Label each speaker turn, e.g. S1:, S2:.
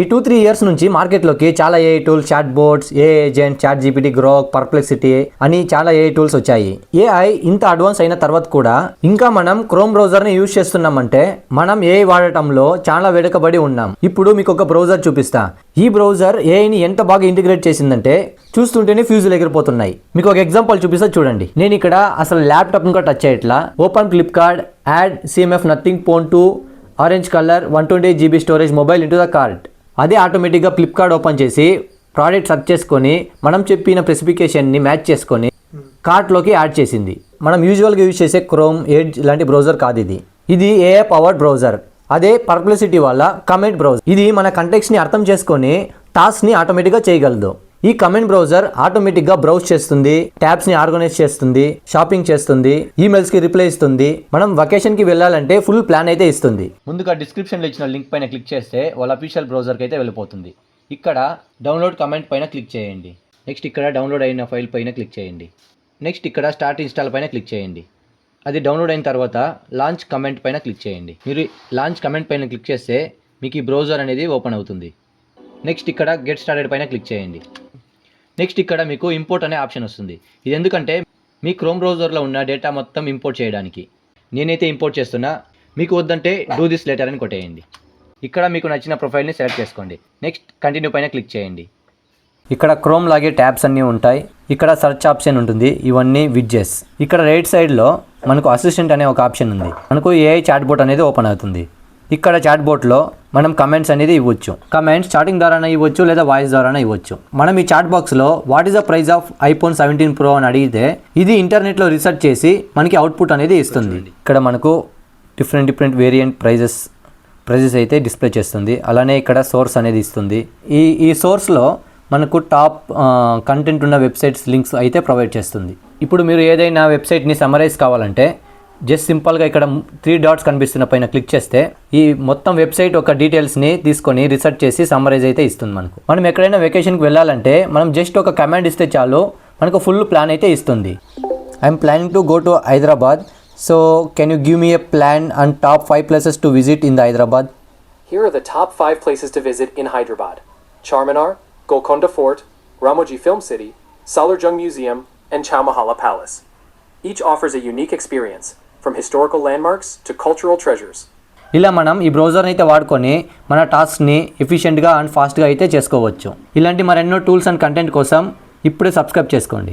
S1: ఈ two three years నుంచి మార్కెట్లోకి చాలా AI tools chatbots AI agent ChatGPT Grok Perplexity అని చాలా ఏ టూల్స్ వచ్చాయి. ఏఐ ఇంత అడ్వాన్స్ అయిన తర్వాత కూడా ఇంకా మనం క్రోమ్ బ్రౌజర్ని యూజ్ చేస్తున్నామంటే మనం ఏఐ వాడటంలో చాలా వెనుకబడి ఉన్నాం. ఇప్పుడు మీకు ఒక బ్రౌజర్ చూపిస్తా. ఈ బ్రౌజర్ ఏఐని ఎంత బాగా ఇంటిగ్రేట్ చేసిందంటే చూస్తుంటేనే ఫ్యూజులు ఎగిరిపోతున్నాయి. మీకు ఒక ఎగ్జాంపుల్ చూపిస్తా చూడండి. నేను ఇక్కడ అసలు ల్యాప్టాప్ ఇంకా టచ్ చేయట్లా. Open Flipkart add CMF Nothing phone two orange colour one twenty GB storage mobile into the cart అదే ఆటోమేటిక్గా ఫ్లిప్కార్ట్ ఓపెన్ చేసి ప్రోడక్ట్ సెర్చ్ చేసుకొని మనం చెప్పిన స్పెసిఫికేషన్ని మ్యాచ్ చేసుకొని కార్ట్లోకి యాడ్ చేసింది. మనం యూజువల్గా యూజ్ చేసే క్రోమ్ ఎడ్జ్ లాంటి బ్రౌజర్ కాదు ఇది. ఇది ఏఏ పవర్డ్ బ్రౌజర్ అదే పర్ప్లసిటీ వల్ల కమెంట్ బ్రౌజర్ ఇది మన కంటెక్స్ని అర్థం చేసుకొని టాస్క్ని ఆటోమేటిక్గా చేయగలదు. ఈ కమెంట్ బ్రౌజర్ ఆటోమేటిక్గా బ్రౌజ్ చేస్తుంది ట్యాబ్స్ని ఆర్గనైజ్ చేస్తుంది షాపింగ్ చేస్తుంది ఈమెయిల్స్కి రిప్లై ఇస్తుంది. మనం వెకేషన్కి వెళ్ళాలంటే ఫుల్ ప్లాన్ అయితే ఇస్తుంది. ముందుగా డిస్క్రిప్షన్లో ఇచ్చిన లింక్ పైన క్లిక్ చేస్తే వాళ్ళ అఫీషియల్ బ్రౌజర్కి అయితే వెళ్ళిపోతుంది. ఇక్కడ డౌన్లోడ్ కమెంట్ పైన క్లిక్ చేయండి. నెక్స్ట్ ఇక్కడ డౌన్లోడ్ అయిన ఫైల్ పైన క్లిక్ చేయండి. నెక్స్ట్ ఇక్కడ స్టార్ట్ ఇన్స్టాల్ పైన క్లిక్ చేయండి. అది డౌన్లోడ్ అయిన తర్వాత లాంచ్ కమెంట్ పైన క్లిక్ చేయండి. మీరు లాంచ్ కమెంట్ పైన క్లిక్ చేస్తే మీకు ఈ బ్రౌజర్ అనేది ఓపెన్ అవుతుంది. నెక్స్ట్ ఇక్కడ గెట్ స్టార్టెడ్ పైన క్లిక్ చేయండి. నెక్స్ట్ ఇక్కడ మీకు ఇంపోర్ట్ అనే ఆప్షన్ వస్తుంది. ఇది ఎందుకంటే మీ క్రోమ్ బ్రౌజర్లో ఉన్న డేటా మొత్తం ఇంపోర్ట్ చేయడానికి. నేనైతే ఇంపోర్ట్ చేస్తున్నా. మీకు వద్దంటే డూ దిస్ లెటర్ అని కొట్టేయండి. ఇక్కడ మీకు నచ్చిన ప్రొఫైల్ని సెలెక్ట్ చేసుకోండి. నెక్స్ట్ కంటిన్యూ పైన క్లిక్ చేయండి. ఇక్కడ క్రోమ్ లాగే ట్యాబ్స్ అన్నీ ఉంటాయి. ఇక్కడ సెర్చ్ ఆప్షన్ ఉంటుంది. ఇవన్నీ విడ్జెస్. ఇక్కడ రైట్ సైడ్లో మనకు అసిస్టెంట్ అనే ఒక ఆప్షన్ ఉంది. మనకు ఏఐ చాట్బోట్ అనేది ఓపెన్ అవుతుంది. ఇక్కడ చాట్ బోట్లో మనం కమెంట్స్ అనేది ఇవ్వచ్చు. కమెంట్స్ చాటింగ్ ద్వారానే ఇవ్వచ్చు లేదా వాయిస్ ద్వారానే ఇవ్వచ్చు. మనం ఈ చాట్ బాక్స్లో what is the price of iPhone seventeen pro అని అడిగితే ఇది ఇంటర్నెట్లో రీసెర్చ్ చేసి మనకి అవుట్పుట్ అనేది ఇస్తుంది. ఇక్కడ మనకు different different variant prices prices అయితే డిస్ప్లే చేస్తుంది. అలానే ఇక్కడ సోర్స్ అనేది ఇస్తుంది. ఈ ఈ సోర్స్లో మనకు టాప్ కంటెంట్ ఉన్న వెబ్సైట్స్ లింక్స్ అయితే ప్రొవైడ్ చేస్తుంది. ఇప్పుడు మీరు ఏదైనా వెబ్సైట్ని సమరైజ్ కావాలంటే జస్ట్ సింపుల్గా ఇక్కడ త్రీ డాట్స్ కనిపిస్తున్న పైన క్లిక్ చేస్తే ఈ మొత్తం వెబ్సైట్ ఒక డీటెయిల్స్ని తీసుకొని రీసెర్చ్ చేసి సమ్మరైజ్ అయితే ఇస్తుంది మనకు. మనం ఎక్కడైనా వెకేషన్కి వెళ్ళాలంటే మనం జస్ట్ ఒక కమాండ్ ఇస్తే చాలు మనకు ఫుల్ ప్లాన్ అయితే ఇస్తుంది. I'm planning to go to Hyderabad so can you give me a plan and top five places to visit in the Hyderabad
S2: Here are the top five places to visit in Hyderabad. Charminar, Golconda Fort, Ramoji Film City, Salarjung Museum, and Chowmahala Palace. Each offers a unique experience, from historical landmarks to cultural treasures
S1: ఇలా మనం ఈ బ్రౌజర్ని అయితే వాడుకొని మన టాస్క్ని ఎఫిషియెంట్గా and ఫాస్ట్గా అయితే చేసుకోవచ్చు. ఇలాంటి మరెన్నో టూల్స్ అండ్ కంటెంట్ కోసం ఇప్పుడే సబ్స్క్రైబ్ చేసుకోండి.